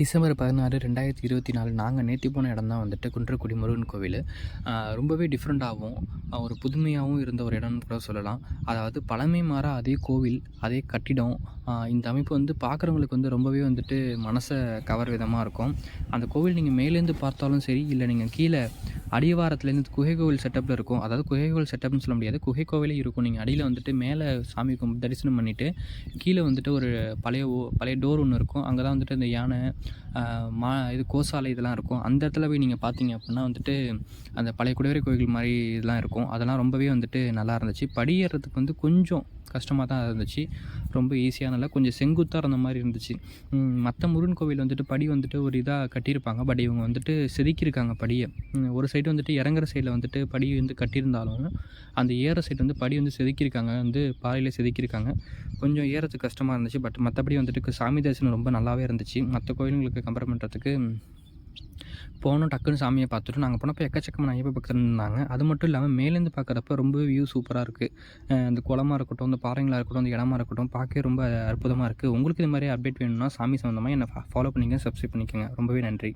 December பதினாறு ரெண்டாயிரத்தி இருபத்தி நாலு நாங்கள் நேற்று போன இடம் தான் வந்துட்டு குன்றக்குடி முருகன் கோவில். ரொம்பவே டிஃப்ரெண்ட்டாகவும் ஒரு புதுமையாகவும் இருந்த ஒரு இடம்னு கூட சொல்லலாம். அதாவது பழமை மாற அதே கோவில் அதே கட்டிடம் இந்த அமைப்பு வந்து பார்க்குறவங்களுக்கு வந்து ரொம்பவே வந்துட்டு மனசை கவர் விதமாக இருக்கும். அந்த கோவில் நீங்கள் மேலேருந்து பார்த்தாலும் சரி இல்லை நீங்கள் கீழே அடிவாரத்துலேருந்து குகை கோவில் செட்டப்பில் இருக்கும். அதாவது குகை கோவில் செட்டப்னு சொல்ல முடியாது. குகை கோவிலே இருக்கும். நீங்கள் அடியில் வந்துட்டு மேலே சாமி தரிசனம் பண்ணிவிட்டு கீழே வந்துட்டு ஒரு பழைய ஓ பழைய டோர் ஒன்று இருக்கும். அங்கே தான் வந்துட்டு இந்த யானை மா இது கோசாலை இதெல்லாம் இருக்கும். அந்த இடத்துல போய் நீங்கள் பார்த்தீங்க அப்படின்னா வந்துட்டு அந்த பழைய குடைவரை கோயில் மாதிரி இதெல்லாம் இருக்கும். அதெல்லாம் ரொம்பவே வந்துட்டு நல்லா இருந்துச்சு. படியேறதுக்கு வந்து கொஞ்சம் கஷ்டமாக தான் இருந்துச்சு. ரொம்ப ஈஸியான இருந்ததுனால கொஞ்சம் செங்குத்தாக இருந்த மாதிரி இருந்துச்சு. மற்ற முருகன் கோவில் வந்துட்டு படி வந்துட்டு ஒரு இதாக கட்டியிருப்பாங்க. பட் இவங்க வந்துட்டு செதுக்கியிருக்காங்க படியை. ஒரு சைடு வந்துட்டு இறங்குற சைடில் வந்துட்டு படி வந்து கட்டியிருந்தாலும் அந்த ஏற சைடு வந்து படி வந்து செதுக்கியிருக்காங்க. வந்து பாறையில் செதுக்கியிருக்காங்க. கொஞ்சம் ஏறத்துக்கு கஷ்டமாக இருந்துச்சு. பட் மற்றபடி வந்துட்டு சாமி தரிசனம் ரொம்ப நல்லாவே இருந்துச்சு. மற்ற கோயிலுங்களுக்கு கம்பேர் பண்ணுறதுக்கு போனோம் டக்குன்னு சாமியை பார்த்துட்டு நாங்கள் போனப்போ எக்கச்சக்கமான ஐயப்ப பக்தர் இருந்தாங்க. அது மட்டும் இல்லாமல் மேலேருந்து பார்க்குறப்ப ரொம்ப வியூ சூப்பராக இருக்குது அந்த குளமாக இருக்கட்டும் அந்த பாறைங்களாக இருக்கட்டும் அந்த இடமா இருக்கட்டும் பார்க்கவே ரொம்ப அற்புதமாக இருக்குது உங்களுக்கு இது மாதிரி அப்டேட் வேணும்னா சாமி சம்மந்தமாக என்னை ஃபாலோ பண்ணிக்கங்க சப்ஸ்கிரைப் பண்ணிக்கோங்க. ரொம்பவே நன்றி.